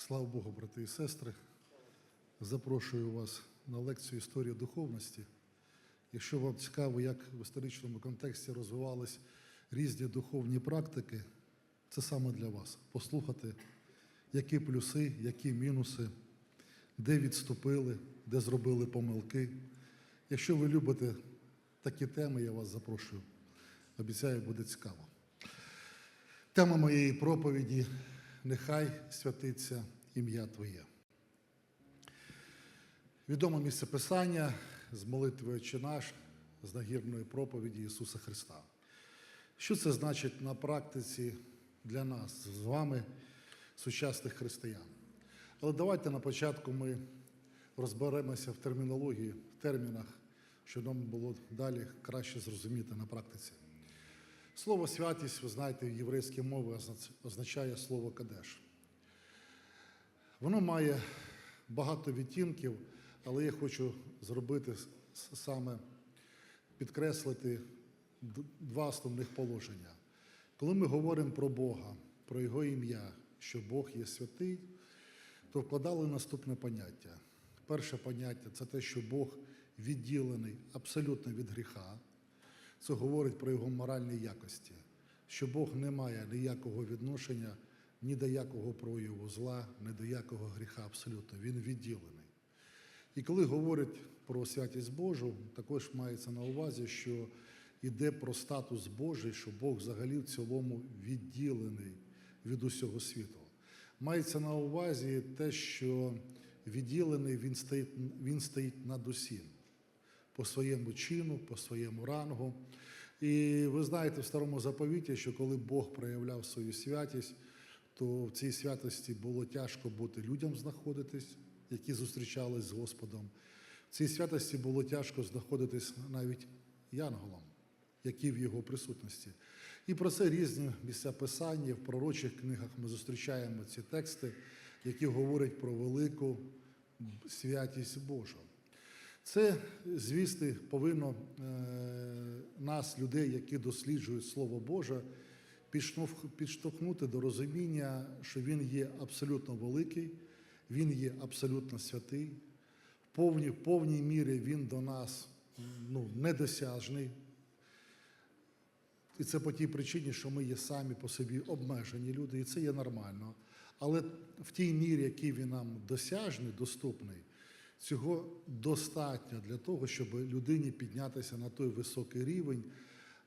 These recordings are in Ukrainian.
Слава Богу, брати і сестри. Запрошую вас на лекцію історії духовності. Якщо вам цікаво, як в історичному контексті розвивались різні духовні практики, це саме для вас. Послухати, які плюси, які мінуси, де відступили, де зробили помилки. Якщо ви любите такі теми, я вас запрошую. Обіцяю, буде цікаво. Тема моєї проповіді нехай святиться ім'я Твоє. Відоме місце Писання з молитви «Отче наш, з нагірної проповіді Ісуса Христа. Що це значить на практиці для нас з вами, сучасних християн? Але давайте на початку ми розберемося в термінології, в термінах, щоб нам було далі краще зрозуміти на практиці. Слово святість, ви знаєте, в єврейській мові означає слово кадеш. Воно має багато відтінків, але я хочу зробити саме підкреслити два основних положення. Коли ми говоримо про Бога, про Його ім'я, що Бог є святий, то вкладали наступне поняття. Перше поняття це те, що Бог відділений абсолютно від гріха. Це говорить про його моральні якості, що Бог не має ніякого відношення ні до якого прояву зла, ні до якого гріха абсолютно. Він відділений. І коли говорять про святість Божу, також мається на увазі, що йде про статус Божий, що Бог взагалі в цілому відділений від усього світу. Мається на увазі те, що відділений він стоїть, він стоїть над усім по своєму чину, по своєму рангу. І ви знаєте в старому заповіті, що коли Бог проявляв свою святість, то в цій святості було тяжко бути людям знаходитись, які зустрічались з Господом. В цій святості було тяжко знаходитись навіть янголам, які в його присутності. І про це різні місця писання в пророчих книгах ми зустрічаємо ці тексти, які говорять про велику святість Божу. Це, звісно, повинно нас, людей, які досліджують Слово Боже, підштовхнути до розуміння, що Він є абсолютно великий, Він є абсолютно святий, в повній, повній мірі Він до нас ну, недосяжний. І це по тій причині, що ми є самі по собі обмежені люди, і це є нормально. Але в тій мірі, який він нам досяжний, доступний, Цього достатньо для того, щоб людині піднятися на той високий рівень,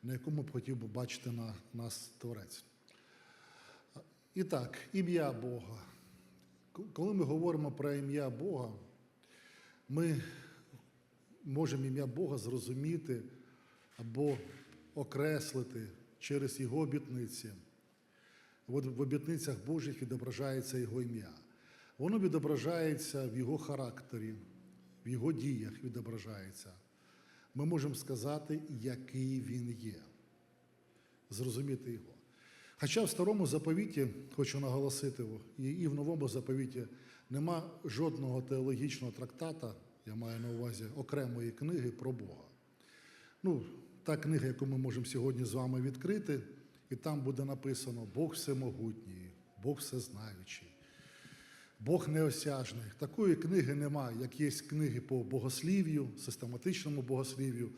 на якому б хотів би бачити на нас Творець. І так, ім'я Бога. Коли ми говоримо про ім'я Бога, ми можемо ім'я Бога зрозуміти або окреслити через Його обітниці. От в обітницях Божих відображається Його ім'я. Воно відображається в його характері, в його діях відображається. Ми можемо сказати, який він є, зрозуміти його. Хоча в старому заповіті, хочу наголосити, і в новому заповіті нема жодного теологічного трактата, я маю на увазі окремої книги про Бога. Ну, та книга, яку ми можемо сьогодні з вами відкрити, і там буде написано Бог всемогутній, Бог всезнаючий. Бог неосяжний. Такої книги немає, як є книги по богослів'ю, систематичному богослів'ю,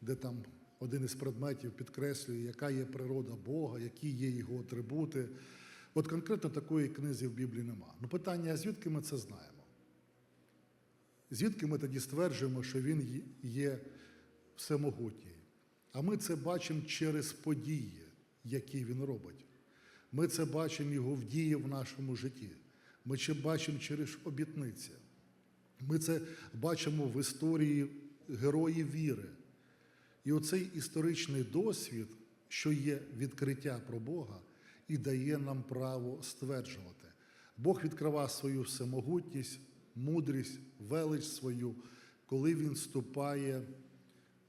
де там один із предметів підкреслює, яка є природа Бога, які є його атрибути. От конкретно такої книзи в Біблії немає. Ну питання, а звідки ми це знаємо? Звідки ми тоді стверджуємо, що він є всемогутній? А ми це бачимо через події, які він робить. Ми це бачимо його в дії в нашому житті. Ми це бачимо через обітниці. Ми це бачимо в історії героїв віри. І оцей історичний досвід, що є відкриття про Бога, і дає нам право стверджувати. Бог відкриває свою всемогутність, мудрість, велич свою, коли Він вступає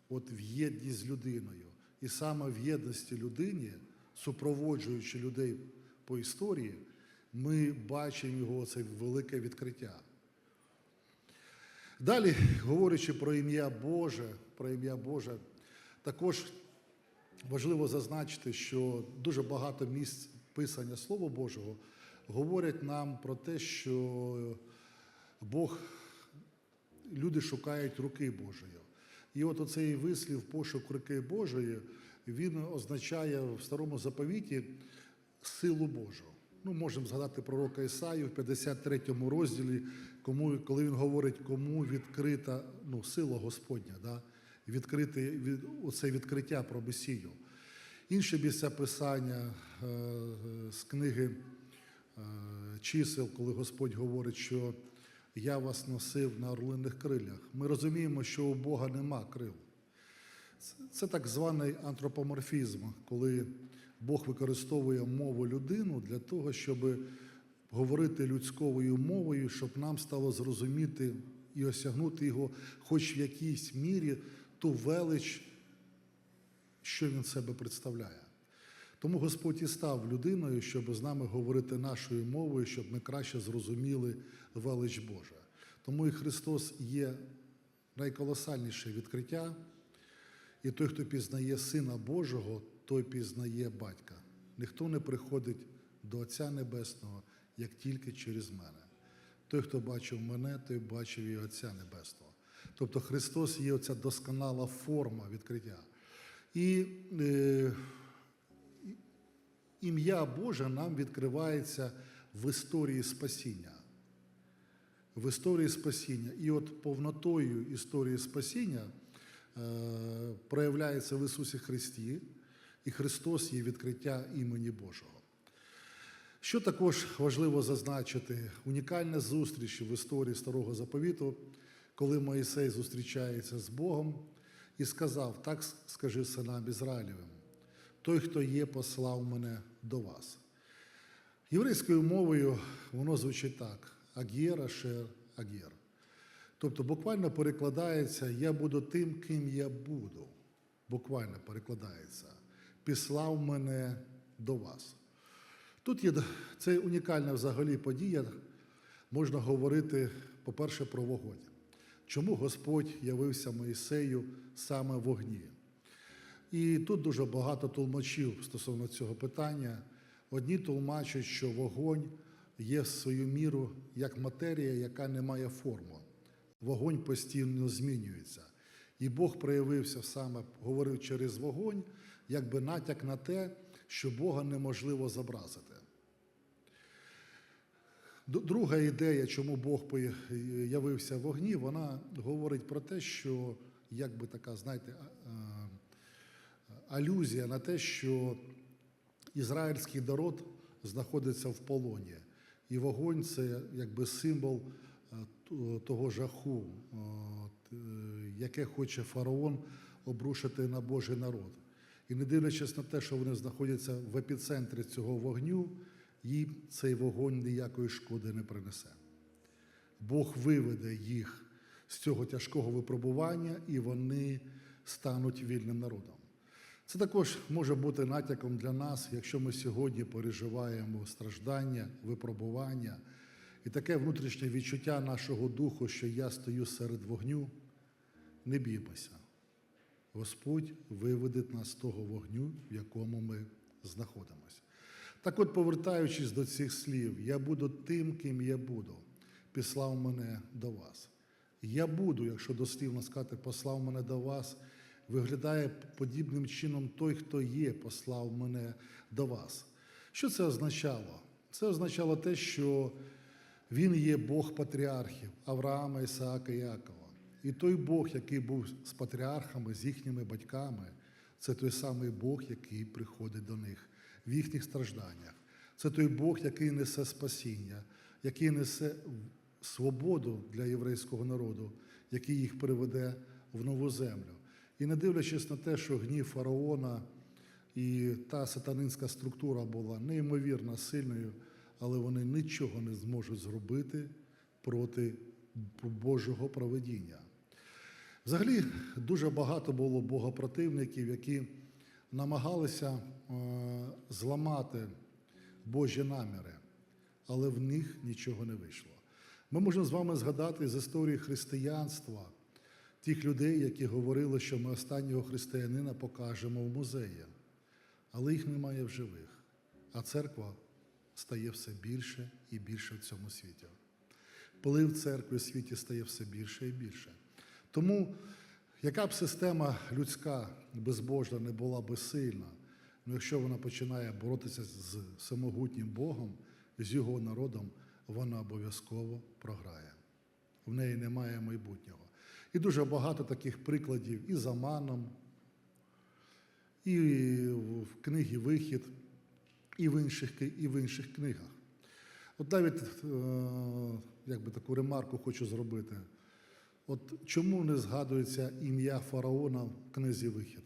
от в єдність з людиною. І саме в єдності людині, супроводжуючи людей по історії, ми бачимо його це велике відкриття. Далі, говорячи про ім'я Боже, про ім'я Боже, також важливо зазначити, що дуже багато місць Писання Слова Божого говорять нам про те, що Бог, люди шукають руки Божої. І от оцей вислів пошук руки Божої, він означає в старому заповіті силу Божу. Ну, можемо згадати пророка Ісаю в 53 розділі, кому, коли він говорить, кому відкрита ну, сила Господня, да? відкрити, від, оце відкриття про Месію. Інші місця писання е, з книги е, чисел, коли Господь говорить, що я вас носив на орлиних крилях. Ми розуміємо, що у Бога нема крил. Це- Це так званий антропоморфізм, коли Бог використовує мову людину для того, щоб говорити людською мовою, щоб нам стало зрозуміти і осягнути його, хоч в якійсь мірі ту велич, що він себе представляє. Тому Господь і став людиною, щоб з нами говорити нашою мовою, щоб ми краще зрозуміли велич Божа. Тому і Христос є найколосальніше відкриття, і той, хто пізнає Сина Божого, той пізнає батька. Ніхто не приходить до Отця Небесного, як тільки через мене. Той, хто бачив мене, той бачив і Отця Небесного. Тобто Христос є оця досконала форма відкриття. І е, ім'я Боже нам відкривається в історії спасіння. В історії спасіння. І от повнотою історії спасіння е, проявляється в Ісусі Христі, і Христос є відкриття імені Божого. Що також важливо зазначити, унікальна зустріч в історії Старого Заповіту, коли Моїсей зустрічається з Богом і сказав: Так скажи синам Ізраїлевим, той, хто є, послав мене до вас. Єврейською мовою воно звучить так: Агєр, Ашер, Агєр. Тобто буквально перекладається Я буду тим, ким я буду. Буквально перекладається. Післав мене до вас. Тут є це унікальна взагалі подія. Можна говорити, по-перше, про вогонь. Чому Господь явився Моїсею саме в вогні? І тут дуже багато толмачів стосовно цього питання. Одні тлумачать, що вогонь є в свою міру як матерія, яка не має форму. Вогонь постійно змінюється. І Бог проявився саме, говорив через вогонь, якби натяк на те, що Бога неможливо зобразити. Друга ідея, чому Бог пої- явився в вогні, вона говорить про те, що якби така, знаєте, алюзія на те, що ізраїльський народ знаходиться в полоні. І вогонь це якби символ е, того жаху, е, яке хоче фараон обрушити на Божий народ. І не дивлячись на те, що вони знаходяться в епіцентрі цього вогню, їм цей вогонь ніякої шкоди не принесе. Бог виведе їх з цього тяжкого випробування, і вони стануть вільним народом. Це також може бути натяком для нас, якщо ми сьогодні переживаємо страждання, випробування і таке внутрішнє відчуття нашого духу, що я стою серед вогню. Не біймося. Господь виведе нас з того вогню, в якому ми знаходимося. Так от, повертаючись до цих слів, я буду тим, ким я буду, післав мене до вас. Я буду, якщо дослівно сказати, послав мене до вас, виглядає подібним чином той, хто є, послав мене до вас. Що це означало? Це означало те, що він є Бог патріархів Авраама, Ісаака Якова. І той Бог, який був з патріархами, з їхніми батьками, це той самий Бог, який приходить до них в їхніх стражданнях. Це той Бог, який несе спасіння, який несе свободу для єврейського народу, який їх приведе в нову землю. І не дивлячись на те, що гнів фараона і та сатанинська структура була неймовірно сильною, але вони нічого не зможуть зробити проти Божого проведіння. Взагалі, дуже багато було богопротивників, які намагалися е, зламати Божі наміри, але в них нічого не вийшло. Ми можемо з вами згадати з історії християнства тих людей, які говорили, що ми останнього християнина покажемо в музеї, але їх немає в живих. а церква стає все більше і більше в цьому світі. Вплив церкви в світі стає все більше і більше. Тому, яка б система людська безбожна не була безсильна, але якщо вона починає боротися з самогутнім Богом, з його народом, вона обов'язково програє. В неї немає майбутнього. І дуже багато таких прикладів і за маном, і в книгі Вихід, і в інших, і в інших книгах. От навіть е, як би таку ремарку хочу зробити. От чому не згадується ім'я фараона в книзі Вихід?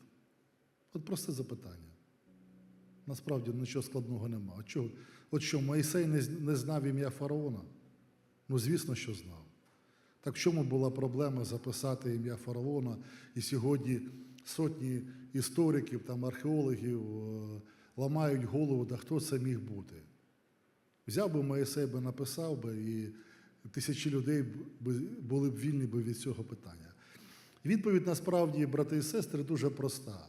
От просте запитання. Насправді нічого складного нема. От, чого? От що, Моїсей не, знав ім'я фараона? Ну, звісно, що знав. Так в чому була проблема записати ім'я фараона? І сьогодні сотні істориків, там, археологів е, ламають голову, да хто це міг бути. Взяв би Моїсей би написав би, і тисячі людей були б вільні від цього питання. Відповідь насправді, брати і сестри, дуже проста.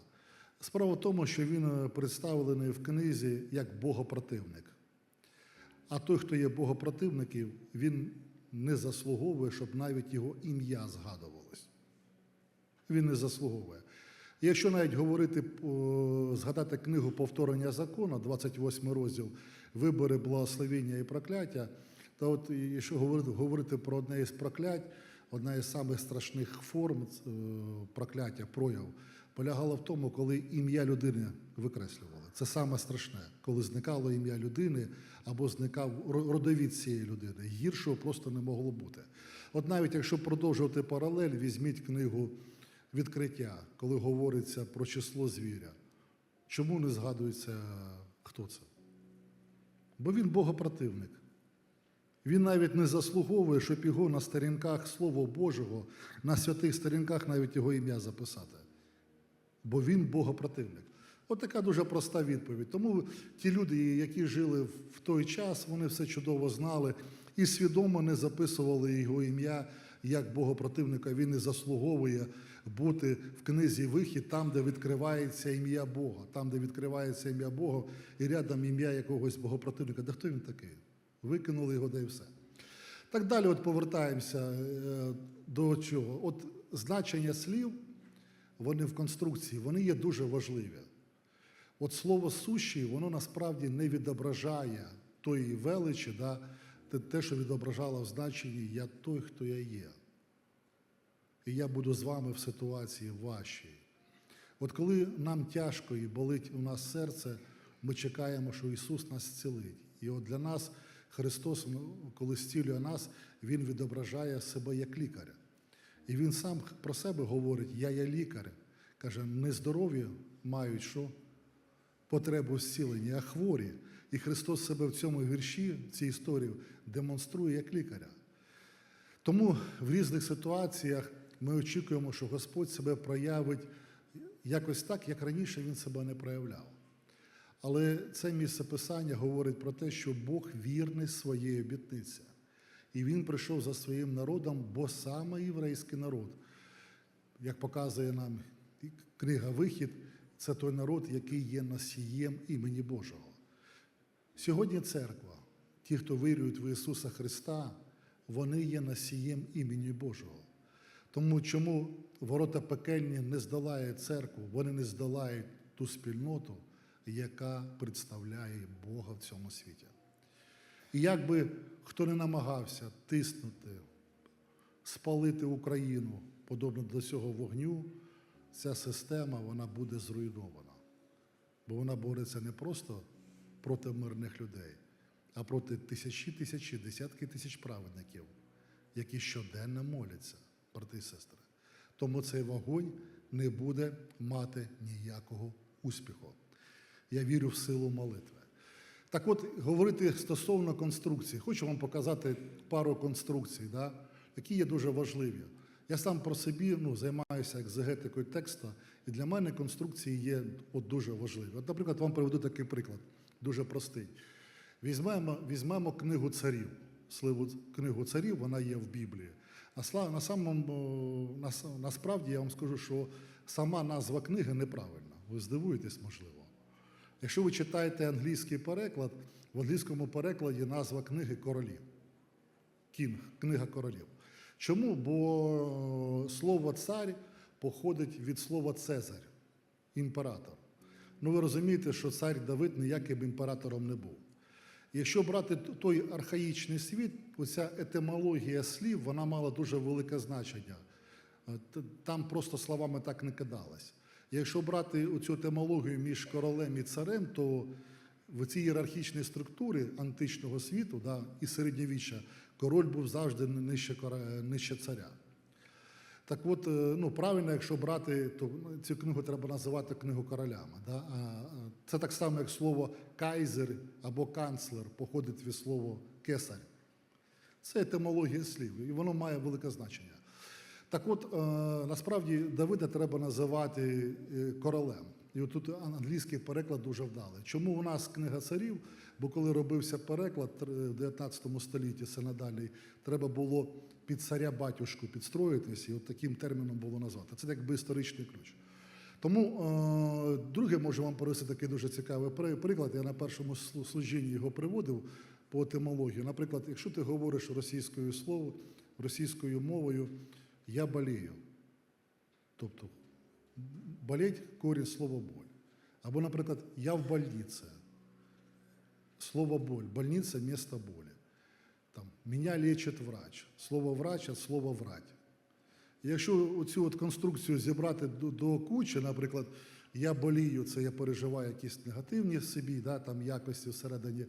Справа в тому, що він е, представлений в книзі як богопротивник. А той, хто є богопротивником, він не заслуговує, щоб навіть його ім'я згадувалось. Він не заслуговує. Якщо навіть говорити, згадати книгу повторення закону, 28 розділ вибори, благословіння і прокляття, то от якщо говорити, говорити про одне із проклять, одна із самих страшних форм е, прокляття, прояв, полягала в тому, коли ім'я людини викреслювали. Це саме страшне, коли зникало ім'я людини або зникав родовід цієї людини. Гіршого просто не могло бути. От навіть якщо продовжувати паралель, візьміть книгу відкриття, коли говориться про число звіря. Чому не згадується, хто це? Бо він богопротивник. Він навіть не заслуговує, щоб його на сторінках Слова Божого, на святих сторінках навіть його ім'я записати. Бо він богопротивник. От така дуже проста відповідь. Тому ті люди, які жили в той час, вони все чудово знали і свідомо не записували його ім'я як богопротивника. Він не заслуговує бути в книзі Вихід, там, де відкривається ім'я Бога, там, де відкривається ім'я Бога, і рядом ім'я якогось богопротивника. Да хто він такий? Викинули його, да і все. Так далі, от повертаємося е, до чого. От значення слів, вони в конструкції, вони є дуже важливі. От слово сущий, воно насправді не відображає тої величі, да, те, що відображало в значенні Я той, хто я є. І я буду з вами в ситуації вашій. От коли нам тяжко і болить у нас серце, ми чекаємо, що Ісус нас зцілить. І от для нас Христос, ну, коли зцілює нас, Він відображає себе як лікаря. І Він сам про себе говорить: Я є лікар. Каже, не здорові мають що? Потребу зцілення, а хворі. І Христос себе в цьому вірші, в цій історії, демонструє як лікаря. Тому в різних ситуаціях ми очікуємо, що Господь себе проявить якось так, як раніше він себе не проявляв. Але це місце Писання говорить про те, що Бог вірний своєї обітниці. І він прийшов за своїм народом, бо саме єврейський народ, як показує нам книга Вихід, це той народ, який є носієм імені Божого. Сьогодні церква, ті, хто вірують в Ісуса Христа, вони є носієм імені Божого. Тому чому ворота пекельні не здолають церкву, вони не здолають ту спільноту, яка представляє Бога в цьому світі. І як би хто не намагався тиснути, спалити Україну подобно до цього вогню, ця система вона буде зруйнована. Бо вона бореться не просто проти мирних людей, а проти тисячі тисячі, десятки тисяч праведників, які щоденно моляться, брати і сестри. Тому цей вогонь не буде мати ніякого успіху. Я вірю в силу молитви. Так от, говорити стосовно конструкції, хочу вам показати пару конструкцій, да, які є дуже важливі. Я сам про собі ну, займаюся екзегетикою тексту, і для мене конструкції є от дуже важливі. От, наприклад, вам приведу такий приклад, дуже простий. Візьмемо, візьмемо книгу царів. Сливу книгу царів, вона є в Біблії. На, на самому, на, насправді я вам скажу, що сама назва книги неправильна. Ви здивуєтесь, можливо. Якщо ви читаєте англійський переклад, в англійському перекладі назва книги королі. Кінг, книга королів. Чому? Бо слово цар походить від слова Цезарь, імператор. Ну ви розумієте, що цар Давид ніяким імператором не був. Якщо брати той архаїчний світ, оця етимологія слів вона мала дуже велике значення. Е, Там просто словами так не кидалось. Якщо брати оцю етимологію між королем і царем, то в цій ієрархічній структурі античного світу да, і середньовіччя король був завжди нижче, нижче царя. Так от, е, ну правильно, якщо брати, то ну, цю книгу треба називати книгу королями. Да? Це так само, як слово кайзер або канцлер походить від слова кесар. Це етимологія слів, і воно має велике значення. Так от, е, насправді Давида треба називати е, королем. І тут англійський переклад дуже вдалий. Чому у нас книга царів? Бо коли робився переклад в 19 столітті синодальний, треба було під царя батюшку підстроїтись, і от таким терміном було назвати. Це якби історичний ключ. Тому е, друге можу вам привести такий дуже цікавий приклад. Я на першому служінні його приводив по етимології. Наприклад, якщо ти говориш російською слово, російською мовою, я болію. Тобто болеть корінь слова боль. Або, наприклад, я в больнице. Слово боль. Больница – место боли. Там, меня лечит врач. Слово врач від слова врать. Якщо оцю от конструкцію зібрати до, до кучі, наприклад, я болію, це я переживаю якісь негативні в собі, да, там якості всередині.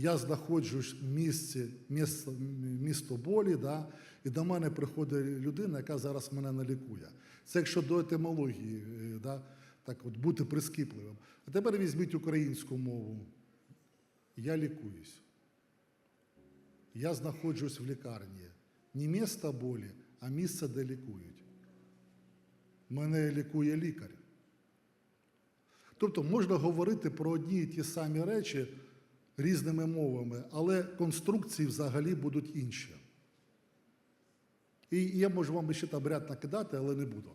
Я знаходжусь в місці, місто, місто болі, да, і до мене приходить людина, яка зараз мене не лікує. Це якщо до етимології, е, да, так от бути прискіпливим. А тепер візьміть українську мову. Я лікуюсь. Я знаходжусь в лікарні. Не місто болі, а місце, де лікують. Мене лікує лікар. Тобто можна говорити про одні і ті самі речі різними мовами, але конструкції взагалі будуть інші. І я можу вам ще там ряд накидати, але не буду.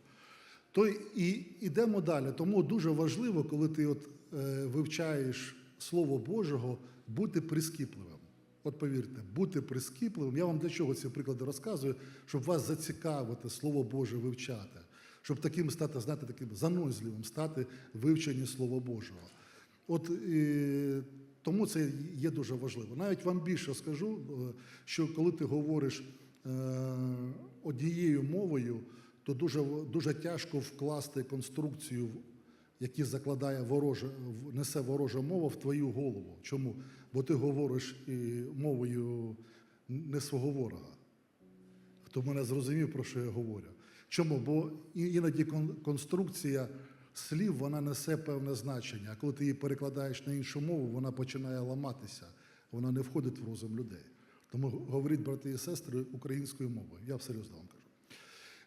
То і йдемо далі. Тому дуже важливо, коли ти от, е, вивчаєш Слово Божого, бути прискіпливим. От повірте, бути прискіпливим. Я вам для чого ці приклади розказую, щоб вас зацікавити, Слово Боже вивчати, щоб таким стати, знаєте, таким занозливим стати вивченні Слова Божого. От е, тому це є дуже важливо. Навіть вам більше скажу, е, що коли ти говориш е, однією мовою, то дуже, дуже тяжко вкласти конструкцію, які закладає ворожа, несе ворожа мова в твою голову. Чому? Бо ти говориш і мовою не свого ворога. Хто мене зрозумів, про що я говорю. Чому? Бо іноді кон- конструкція слів вона несе певне значення. А коли ти її перекладаєш на іншу мову, вона починає ламатися, вона не входить в розум людей. Тому говоріть, брати і сестри, українською мовою. Я всерйозно вам кажу.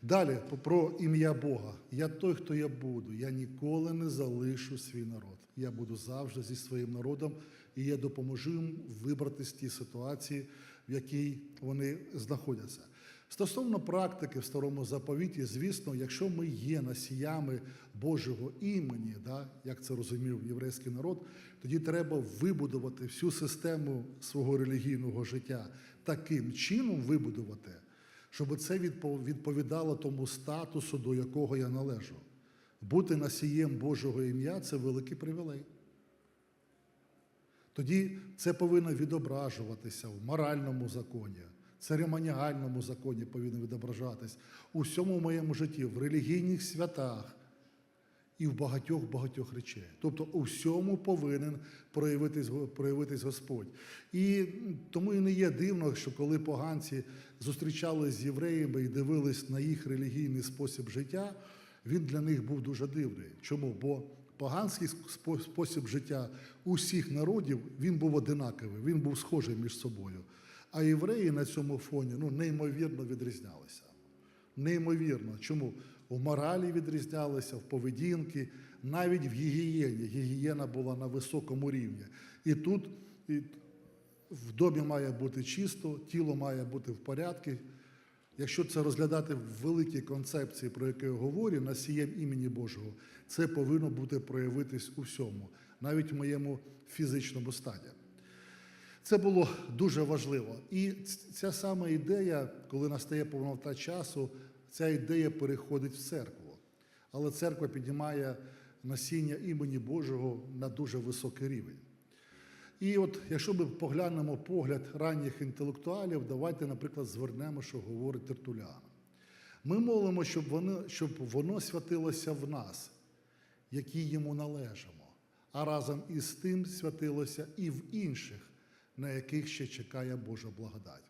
Далі про ім'я Бога. Я той, хто я буду. Я ніколи не залишу свій народ. Я буду завжди зі своїм народом, і я допоможу їм вибратися з тієї ситуації, в якій вони знаходяться. Стосовно практики в старому заповіті, звісно, якщо ми є носіями Божого імені, да, як це розумів єврейський народ, тоді треба вибудувати всю систему свого релігійного життя таким чином вибудувати, щоб це відповідало тому статусу, до якого я належу. Бути носієм Божого ім'я це великий привілей. Тоді це повинно відображуватися в моральному законі, церемоніальному законі повинно відображатись у всьому моєму житті, в релігійних святах і в багатьох-багатьох речей. Тобто у всьому повинен проявитись, проявитись Господь. І тому і не є дивно, що коли поганці зустрічались з євреями і дивились на їх релігійний спосіб життя, він для них був дуже дивний. Чому? Бо поганський спосіб життя усіх народів він був одинаковий, він був схожий між собою. А євреї на цьому фоні ну, неймовірно відрізнялися. Неймовірно. Чому? В моралі відрізнялися, в поведінки, навіть в гігієні. Гігієна була на високому рівні. І тут і в домі має бути чисто, тіло має бути в порядку. Якщо це розглядати в великій концепції, про яку я говорю, носієм імені Божого, це повинно бути проявитись у всьому. навіть в моєму фізичному стані. Це було дуже важливо. І ця сама ідея, коли настає повнота часу, ця ідея переходить в церкву. Але церква піднімає насіння імені Божого на дуже високий рівень. І от, якщо ми поглянемо погляд ранніх інтелектуалів, давайте, наприклад, звернемо, що говорить Тертулян. Ми молимо, щоб воно, щоб воно святилося в нас, які йому належимо, а разом із тим святилося і в інших, на яких ще чекає Божа благодать.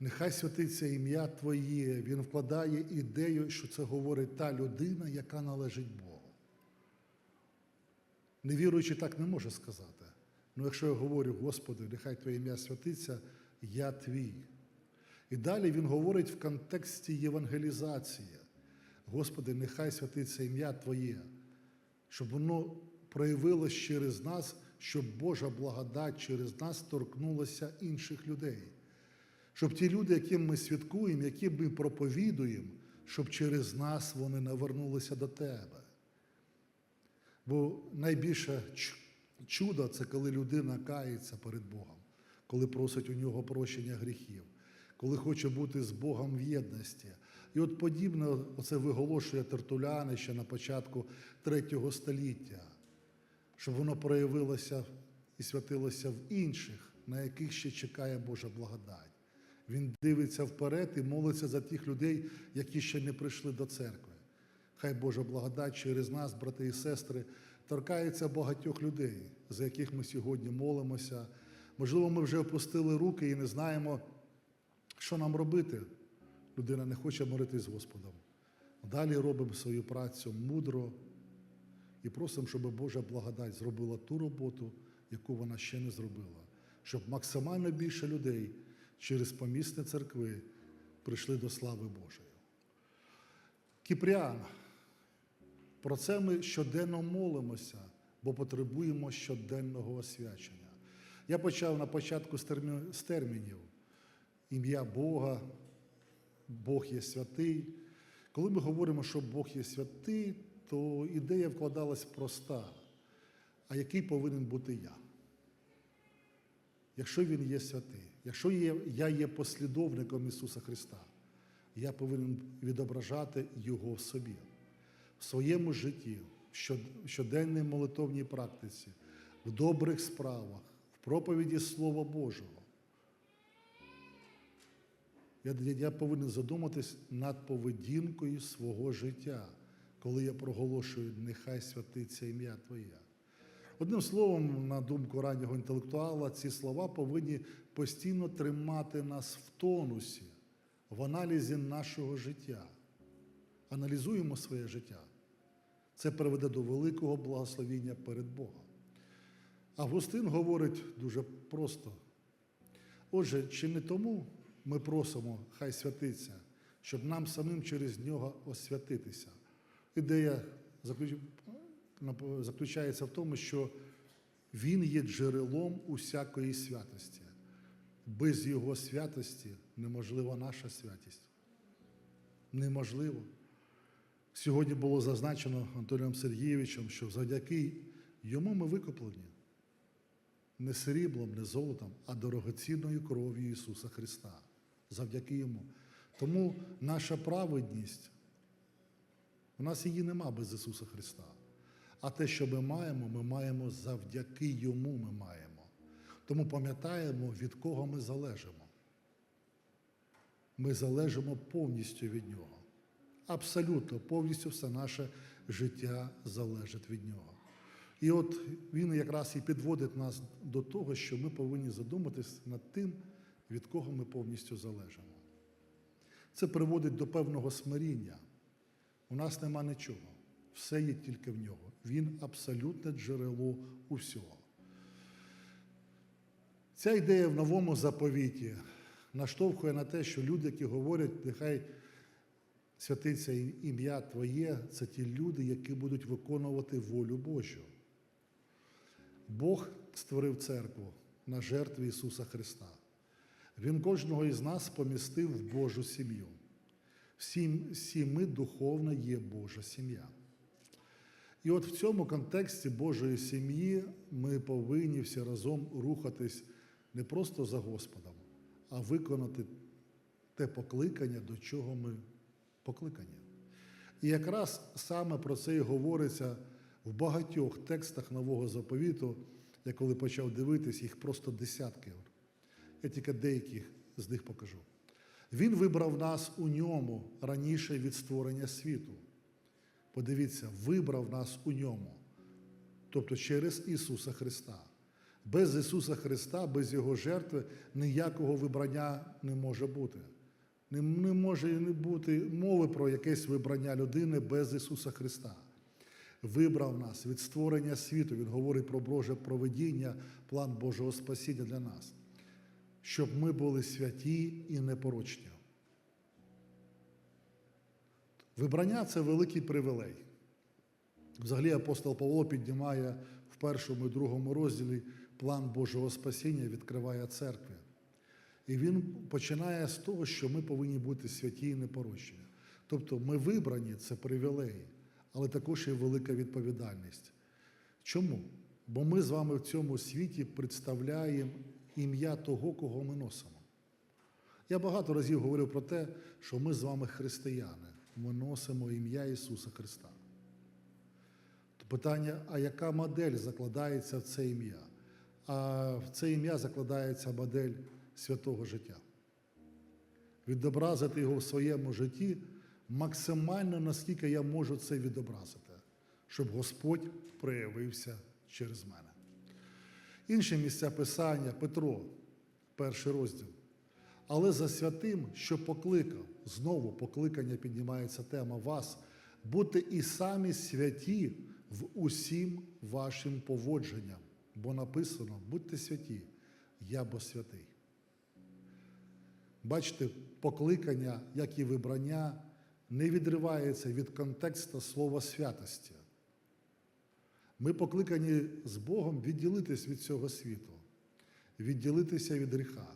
Нехай святиться ім'я Твоє. Він вкладає ідею, що це говорить та людина, яка належить Богу. Невіруючий так не може сказати. Ну, якщо я говорю, Господи, нехай Твоє ім'я святиться, я твій. І далі він говорить в контексті євангелізації. Господи, нехай святиться ім'я Твоє, щоб воно проявилось через нас, щоб Божа благодать через нас торкнулася інших людей. Щоб ті люди, яким ми святкуємо, яким ми проповідуємо, щоб через нас вони навернулися до Тебе. Бо найбільше чудо це коли людина кається перед Богом, коли просить у нього прощення гріхів, коли хоче бути з Богом в єдності. І от подібне оце виголошує Тертуляни ще на початку третього століття, щоб воно проявилося і святилося в інших, на яких ще чекає Божа благодать. Він дивиться вперед і молиться за тих людей, які ще не прийшли до церкви. Хай Божа благодать через нас, брати і сестри, торкається багатьох людей, за яких ми сьогодні молимося. Можливо, ми вже опустили руки і не знаємо, що нам робити. Людина не хоче миритись з Господом. Далі робимо свою працю мудро і просимо, щоб Божа благодать зробила ту роботу, яку вона ще не зробила, щоб максимально більше людей через помісне церкви прийшли до слави Божої. Кіпріан. Про це ми щоденно молимося, бо потребуємо щоденного освячення. Я почав на початку з термінів ім'я Бога, Бог є святий. Коли ми говоримо, що Бог є святий, то ідея вкладалась проста. А який повинен бути я? Якщо Він є святий, якщо є, я є послідовником Ісуса Христа, я повинен відображати Його в собі, в своєму житті, в щоденній молитовній практиці, в добрих справах, в проповіді Слова Божого. Я, я, повинен задуматись над поведінкою свого життя, коли я проголошую, нехай святиться ім'я Твоє. Одним словом, на думку раннього інтелектуала, ці слова повинні постійно тримати нас в тонусі, в аналізі нашого життя. Аналізуємо своє життя. Це приведе до великого благословіння перед Богом. Августин говорить дуже просто. Отже, чи не тому ми просимо, хай святиться, щоб нам самим через нього освятитися? Ідея заключається в тому, що він є джерелом усякої святості. Без його святості неможлива наша святість. Неможливо. Сьогодні було зазначено Антонієм Сергійовичем, що завдяки йому ми викуплені не сріблом, не золотом, а дорогоцінною кров'ю Ісуса Христа. Завдяки Йому. Тому наша праведність, у нас її нема без Ісуса Христа. А те, що ми маємо, ми маємо завдяки Йому ми маємо. Тому пам'ятаємо, від кого ми залежимо. Ми залежимо повністю від Нього. Абсолютно, повністю все наше життя залежить від Нього. І от він якраз і підводить нас до того, що ми повинні задуматись над тим, від кого ми повністю залежимо. Це приводить до певного смиріння. У нас нема нічого. Все є тільки в нього. Він абсолютне джерело усього. Ця ідея в новому заповіті наштовхує на те, що люди, які говорять, нехай святиться ім'я Твоє, це ті люди, які будуть виконувати волю Божу. Бог створив церкву на жертві Ісуса Христа. Він кожного із нас помістив в Божу сім'ю. Всі, всі ми духовно є Божа сім'я. І от в цьому контексті Божої сім'ї ми повинні всі разом рухатись не просто за Господом, а виконати те покликання, до чого ми покликані. І якраз саме про це і говориться в багатьох текстах нового заповіту. Я коли почав дивитись, їх просто десятки. Я тільки деяких з них покажу. Він вибрав нас у ньому раніше від створення світу. Подивіться, вибрав нас у ньому, тобто через Ісуса Христа. Без Ісуса Христа, без Його жертви ніякого вибрання не може бути. Не, не може і не бути мови про якесь вибрання людини без Ісуса Христа. Вибрав нас від створення світу. Він говорить про Боже проведіння, план Божого спасіння для нас, щоб ми були святі і непорочні. Вибрання це великий привілей. Взагалі апостол Павло піднімає в першому і другому розділі план Божого спасіння, відкриває церкві. І він починає з того, що ми повинні бути святі і непорочні. Тобто ми вибрані це привілей, але також і велика відповідальність. Чому? Бо ми з вами в цьому світі представляємо ім'я того, кого ми носимо. Я багато разів говорив про те, що ми з вами християни. Ми носимо ім'я Ісуса Христа. Питання, а яка модель закладається в це ім'я? А в це ім'я закладається модель святого життя. Відобразити його в своєму житті максимально, наскільки я можу це відобразити, щоб Господь проявився через мене. Інші місця Писання Петро, перший розділ. Але за святим, що покликав, знову покликання піднімається тема вас, бути і самі святі в усім вашим поводженням. Бо написано: будьте святі, я бо святий. Бачите, покликання, як і вибрання, не відривається від контексту слова святості. Ми покликані з Богом відділитись від цього світу, відділитися від гріха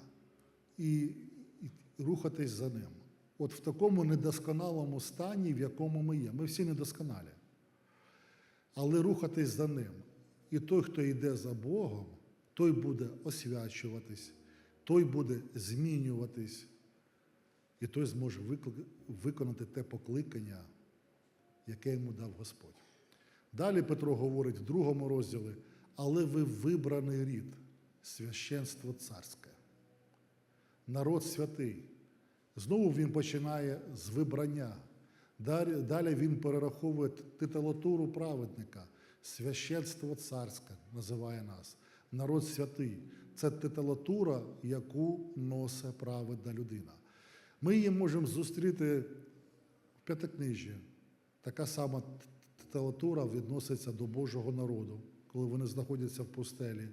і, і рухатись за ним. От в такому недосконалому стані, в якому ми є. Ми всі недосконалі. Але рухатись за ним. І той, хто йде за Богом, той буде освячуватись, той буде змінюватись, і той зможе виконати те покликання, яке йому дав Господь. Далі Петро говорить в другому розділі, але ви вибраний рід, священство царське, народ святий. Знову він починає з вибрання. Далі, він перераховує титулатуру праведника, священство царське називає нас, народ святий. Це титулатура, яку носить праведна людина. Ми її можемо зустріти в п'ятикнижжі. Така сама титулатура відноситься до Божого народу, коли вони знаходяться в пустелі.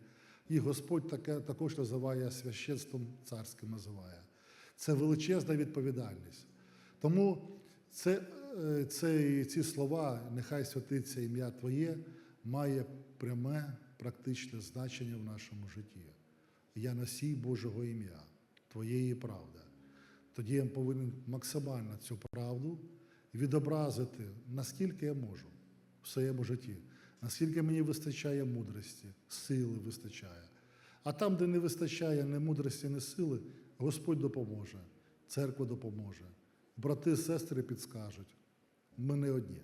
І Господь таке, також називає священством царським називає. Це величезна відповідальність. Тому це, це, ці слова, нехай святиться ім'я Твоє, має пряме практичне значення в нашому житті. Я носій Божого ім'я, Твоєї правди. Тоді я повинен максимально цю правду відобразити, наскільки я можу в своєму житті, наскільки мені вистачає мудрості, сили вистачає. А там, де не вистачає ні мудрості, ні сили, Господь допоможе, церква допоможе, брати, сестри підскажуть. Ми не одні.